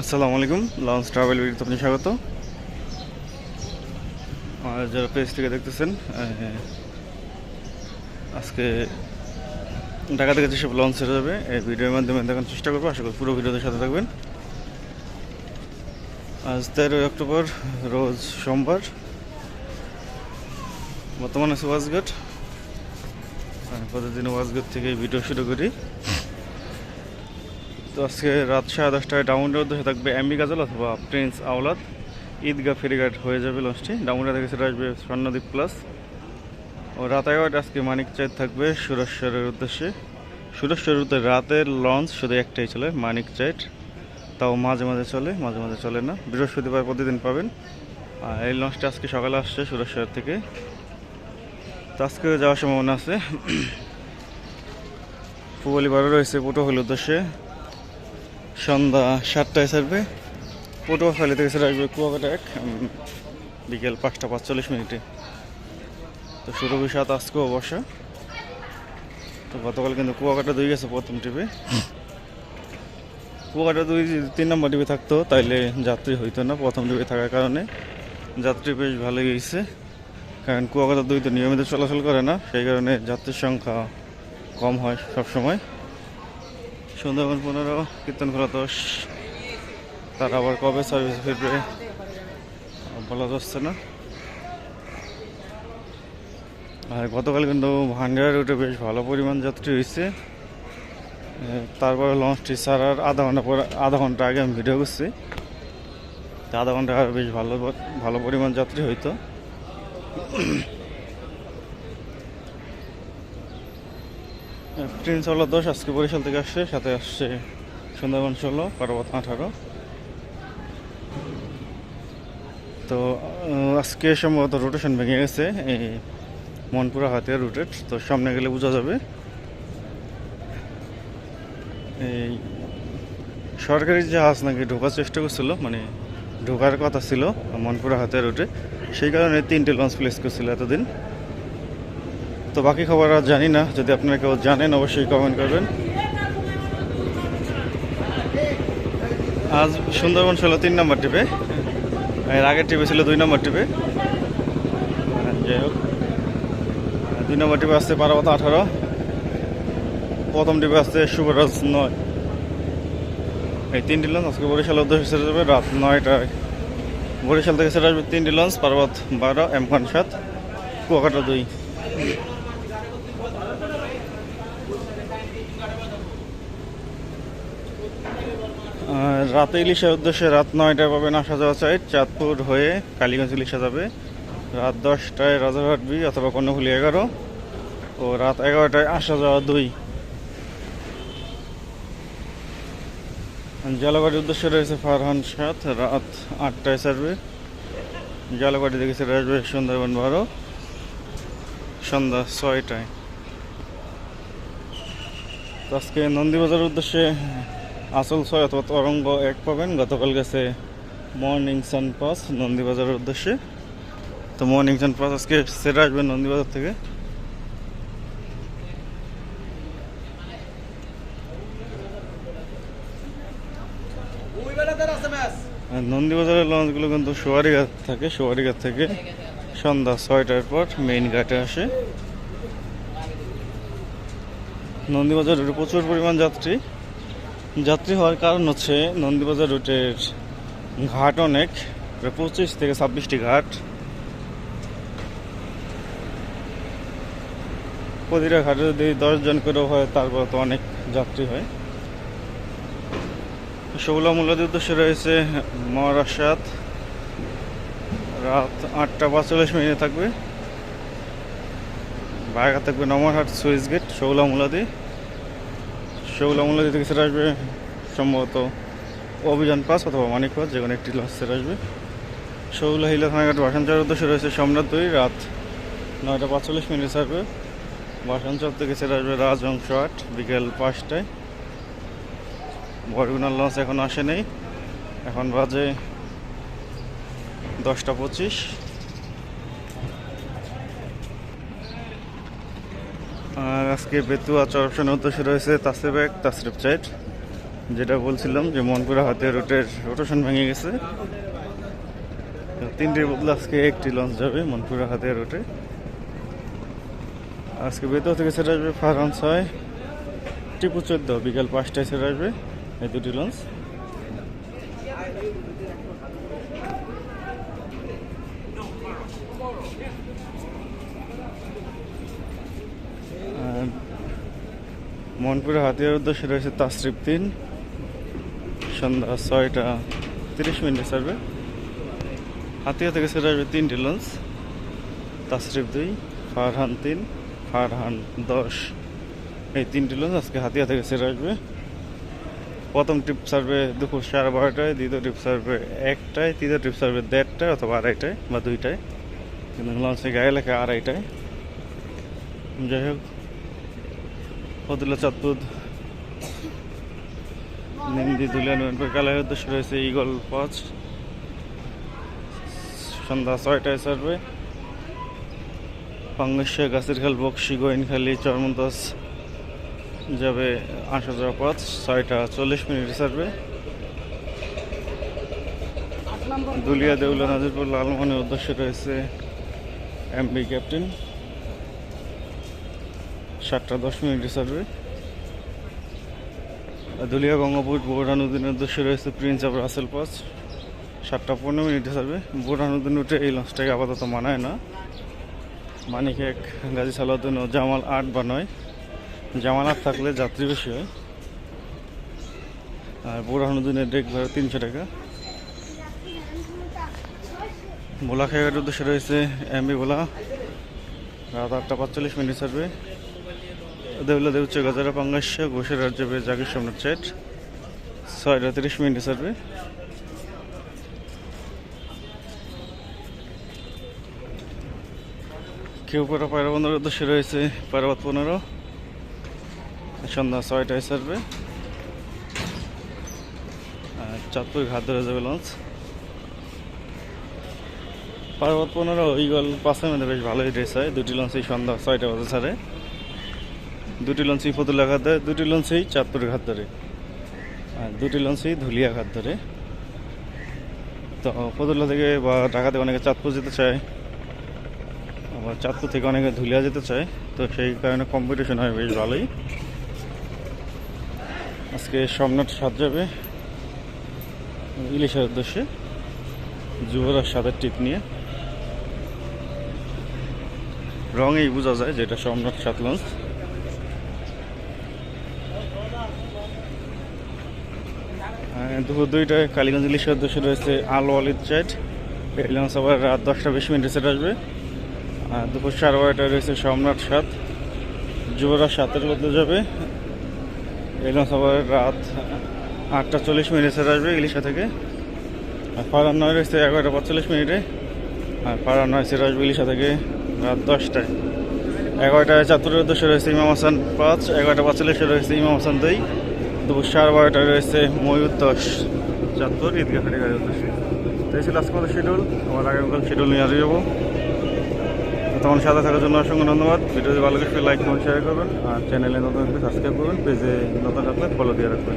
আসসালামু আলাইকুম launch travel ভিডিওতে আপনি স্বাগত। আর যারা পেজ থেকে দেখতেছেন আজকে ঢাকা থেকে যেসব লঞ্চ ছেড়ে যাবে, এই ভিডিওর মাধ্যমে দেখার চেষ্টা করব। আশা করি পুরো ভিডিওতে সাথে থাকবেন। আজ তেরোই অক্টোবর, রোজ সোমবার। বর্তমানে আছে ওয়াজগেট প্রতিদিন ওয়াজগেট থেকে ভিডিও শুরু করি। তো আজকে রাত সাড়ে দশটায় ডাউনের উদ্দেশ্যে থাকবে এমবি গাজল অথবা প্রিন্স আওলাদ ঈদগাহ ফেরিঘাট হয়ে যাবে লঞ্চটি ডাউনটা থেকে সেটা আসবে স্বর্ণদ্বীপ প্লাস ও রাত এগারোটা আজকে মানিক চাঁদ থাকবে সুরেশ্বরের উদ্দেশ্যে। সুরেশ্বরের উদ্দেশ্যে রাতের লঞ্চ শুধু একটাই চলে, মানিক চাইট তাও মাঝে মাঝে চলে, মাঝে মাঝে চলে না। বৃহস্পতিবার প্রতিদিন পাবেন। আর এই লঞ্চটা আজকে সকালে আসছে সুরেশ্বর থেকে। তো আজকে যাওয়ার সম্ভাবনা আছে। পুবলিবারও রয়েছে পুটো হল উদ্দেশ্যে। সন্ধ্যা সাতটায় ছাড়বে। পটুয়াখালী থেকে সেটা আসবে কুয়াকাটা এক বিকেল পাঁচটা পাঁচচল্লিশ মিনিটে। তো সুরভি সাত আজকেও বসা তো গতকাল কিন্তু কুয়াকাটা দুই গেছে প্রথম টিপে কুয়াকাটা দুই, তিন নম্বর ট্রিপে থাকতো, তাইলে যাত্রী হইতো না প্রথম ট্রিপে থাকার কারণে। যাত্রী বেশ ভালোই গেছে কারণ কুয়াকাটা দুই তো নিয়মিত চলাচল করে না, সেই কারণে যাত্রীর সংখ্যা কম হয় সবসময়। সুন্দরবন পনেরো, কীর্তন কীর্তনখোলা দশ। তার আবার কবে সার্ভিস ফিরবে? বলা যাচ্ছে না। আর গতকাল কিন্তু ভান্ডার রুটে বেশ ভালো পরিমাণ যাত্রী হয়েছে। তারপরে লঞ্চটি ছাড়ার আধা ঘণ্টা পর, আধা ঘণ্টা আগে আমি ভিডিও করছি। আধা ঘণ্টা বেশ ভালো ভালো পরিমাণ যাত্রী হইতো। প্রিন্স হলো দশ, আজকে বরিশাল থেকে আসছে, সাথে আসছে সুন্দরবন ষোলো পার্বত আঠারো। তো আজকে সম্ভবত রোটেশন ভেঙে গেছে, এই মনপুরা হাতিয়া রুটেড তো সামনে গেলে বোঝা যাবে। এই সরকারি জাহাজ নাকি ঢোকার চেষ্টা করছিল মানে ঢোকার কথা ছিল মনপুরা হাতিয়া রুটে সেই কারণে তিনটে লঞ্চ প্লেস করছিল এতদিন। তো বাকি খবর আর জানি না। যদি আপনারা কেউ জানেন, অবশ্যই কমেন্ট করবেন। আজ সুন্দরবন ছিল তিন নম্বর টিপে। এর আগের টিপে ছিল দুই নম্বর টিপে। যাই হোক। দুই নম্বর টিপে আসছে পারাবত আঠারো। প্রথম টিপে আসছে শুভরাজ নয়। এই তিনটি লঞ্চ আজকে বরিশাল উদ্দেশ্যে ছেড়ে যাবে রাত নয়টায়। বরিশাল থেকে ছেড়ে আসবে তিনটি লঞ্চ, পার্বত বারো, এম খান সাত, কুয়াকাটা দুই। রাতে ইলিশের উদ্দেশ্যে রাত নয়টায় পাবেন আসা যাওয়া চাই চাঁদপুর হয়ে কালীগঞ্জ ইলিশা যাবে। রাত দশটায় রাজারহাট বি অথবা কর্ণফুলি এগারো ও রাত এগারোটায় আসা যাওয়া দুই। জলবাড়ির উদ্দেশ্যে রয়েছে ফারহান সাত রাত আটটায় ছাড়বে। জলবাড়ি থেকে ছেড়ে আসবে সুন্দরবন বারো, সন্ধ্যা ছয়টায়। আজকে নন্দীবাজার উদ্দেশ্যে আসল ছয় অথবা তরঙ্গ এক পাবেন। গতকাল গেছে মর্নিং সান পাস নন্দীবাজারের উদ্দেশ্যে। তো মর্নিং সান পাস আজকে সেরে আসবেন নন্দীবাজার থেকে। নন্দীবাজারের লঞ্চগুলো কিন্তু সোয়ারিঘাট থাকে, সোয়ারিঘাট থেকে সন্ধ্যা ছয়টার পর মেইন ঘাটে আসে। নন্দীবাজার রুটে প্রচুর পরিমাণ যাত্রী। যাত্রী হওয়ার কারণ হচ্ছে নন্দীবাজার রুটের ঘাট অনেক, প্রায় পঁচিশ থেকে ছাব্বিশটি ঘাট। প্রতিটা ঘাটে যদি দশজন করেও হয় তারপর তো অনেক যাত্রী হয়। শৌলা মূল্যদের উদ্দেশ্যে রয়েছে মহারাষ্ট্রাত রাত আটটা পাঁচচল্লিশ মিনিটে থাকবে। বাঘা থাকবে নমরহাট সুইচ গেট শৌলা মুলাদি। শৌলা মুলাদি থেকে সেটা আসবে? সম্ভবত অভিযান পাস অথবা মানিক পাস যে কোনো একটি লঞ্চ সেটা আসবে। শৌলা হিলা থানাঘাট বাসানচরের উদ্দেশ্যে রয়েছে সম্রাট দুই, রাত নয়টা পাঁচচল্লিশ মিনিট ছাড়বে। বাসানচর থেকে সেটা আসবে রাজহংস আট, বিকেল পাঁচটায়। বরগুনার লঞ্চ এখন আসে নেই এখন বাজে দশটা পঁচিশ। আর আজকে বেতুয়া চরপশনের উদ্দেশ্যে রয়েছে তাসরিফ তাসরিফ চাইট যেটা বলছিলাম যে মনপুরা হাতিয়া রুটের রোটেশন ভেঙে গেছে। তিনটির বদলে আজকে একটি লঞ্চ যাবে মনপুরা হাতিয়া রুটে। আজকে বেতর থেকে সেটা আসবে ফারহান ছয়। টিপু চোদ্দ, বিকাল পাঁচটায় সেটা আসবে এই দুটি লঞ্চ আর মনপুরে হাতিয়ার উদ্দেশ্যে রয়েছে তাসরিফ তিন। সন্ধ্যা ছয়টা তিরিশ মিনিটে ছাড়বে। হাতিয়া থেকে ছেড়ে আসবে তিনটি লঞ্চ। তাসরিফ দুই, ফারহান তিন, ফারহান দশ। এই তিনটি লঞ্চ আজকে হাতিয়া থেকে ছেড়ে আসবে। প্রথম ট্রিপ ছাড়বে দুপুর সাড়ে বারোটায়, দ্বিতীয় ট্রিপ ছাড়বে একটায়, তৃতীয় ট্রিপ ছাড়বে দেড়টায় অথবা আড়াইটায় বা দুইটায়। কিন্তু লঞ্চের গায়ে লেখা আড়াইটায়। যাই হোক ফতুল্লা চাঁদপুর, নিন্দি দুলিয়া নয়নপুর কালায় উদ্দেশ্য রয়েছে ইগল পাঁচ। সন্ধ্যা ছয়টায় ছাড়বে। পাঙ্গেশ্বর গাছের খাল, বক্সি গোয়েনখালি চরমন্তাস যাবে আটশো পাঁচ। ছয়টা চল্লিশ মিনিটে ছাড়বে। দুলিয়া দেউলা নাজিরপুর লালমনের উদ্দেশ্যে রয়েছে এমবি ক্যাপ্টেন। সাতটা দশ মিনিটে ছাড়বে। দুলিয়া গঙ্গাপুর বোরানুদ্দিনের উদ্দেশ্যে রয়েছে প্রিন্স অফ রাসেল পাস সাতটা পনেরো মিনিটে ছাড়বে। বোরানুদ্দিন উঠে এই লঞ্চটাকে আপাতত মানায় না। মানিক এক, গাজী সালাউদ্দিন ও জামাল আট বা নয়। জামাল আট থাকলে যাত্রী বেশি হয়। আর বোরানুদ্দিনের ডেক ভাড়া তিনশো টাকা। ভোলা খেয়াঘাটের উদ্দেশ্যে রয়েছে এমবি ভোলা। রাত আটটা পাঁচচল্লিশ মিনিট ছাড়বে। দেউলা দেউচ্চ গাজারা পাঙ্গাস্য ঘোষের রাজ্য বে জাগির সামনে চেট ছয়টা তিরিশ মিনিটে ছাড়বে। কেউপাড়া পায়রা বন্দরের উদ্দেশ্যে রয়েছে পায়রাবাদ পনেরো। সন্ধ্যা ছয়টায় ছাড়বে। আর চাঁদপুর ঘাট ধরে যাবে লঞ্চ। পার্বত পনেরো ইগল পাঁচের মধ্যে বেশ ভালোই ড্রেস হয়। দুটি লঞ্চ এই সন্ধ্যা ছয়টা বাজে ছাড়ে। দুটি লঞ্চই ফতুল্লা ঘাট ধরে দুটি লঞ্চই চাঁদপুর ঘাট ধরে আর দুটি লঞ্চই ধুলিয়া ঘাট ধরে তো, ফতুল্লা থেকে বা ঢাকা থেকে অনেকে চাঁদপুর যেতে চায়, আবার চাঁদপুর থেকে অনেকে ধুলিয়া যেতে চায়, তো সেই কারণে কম্পিটিশন হয় বেশ ভালোই। আজকে সম্রাট সাত যাবে ইলিশের উদ্দেশ্যে যুবরাজ সাদের টিপ নিয়ে। রঙেই বোঝা যায় যেটা সম্রাট সাত লঞ্চ। দুপুর দুইটায় কালীগঞ্জ ইলিশের উদ্দেশ্যে রয়েছে আলো আলিদ চাইট এই আবার রাত দশটা বিশ মিনিটে সেট আসবে। আর দুপুর সাড়ে বারোটায় রয়েছে সম্রাট সাত। যুবরাজ সাতের বদলে যাবে। এই আবার রাত আটটা চল্লিশ মিনিটে সেট আসবে ইলিশা থেকে। আর ফারান নয় রয়েছে এগারোটা পঁয়তাল্লিশ মিনিটে। আর ফারান নয় সেট আসবে ইলিশা থেকে রাত দশটায়। এগারোটায় উদ্দেশ্যে রয়েছে ইমাম হাসান পাঁচ, এগারোটা পঁয়তাল্লিশে রয়েছে ইমাম হাসান দুই। দুপুর সাড়ে বারোটায় রয়েছে ময়ূর দশ চাঁদপুর ঈদগাহ গাড়ি উদ্দেশ্যে। তো এই ছিল আজকে শিডিউল আমার আগামীকাল শিডিউল নিয়ে আসে যাব তখন সাদা থাকার জন্য অসংখ্য ধন্যবাদ। ভিডিও ভালো লাগে লাইক কমেন্ট শেয়ার করবেন। আর চ্যানেলে নতুন সাবস্ক্রাইব করবেন। পেজে নতুন থাকলে ফলো দিয়ে রাখবেন।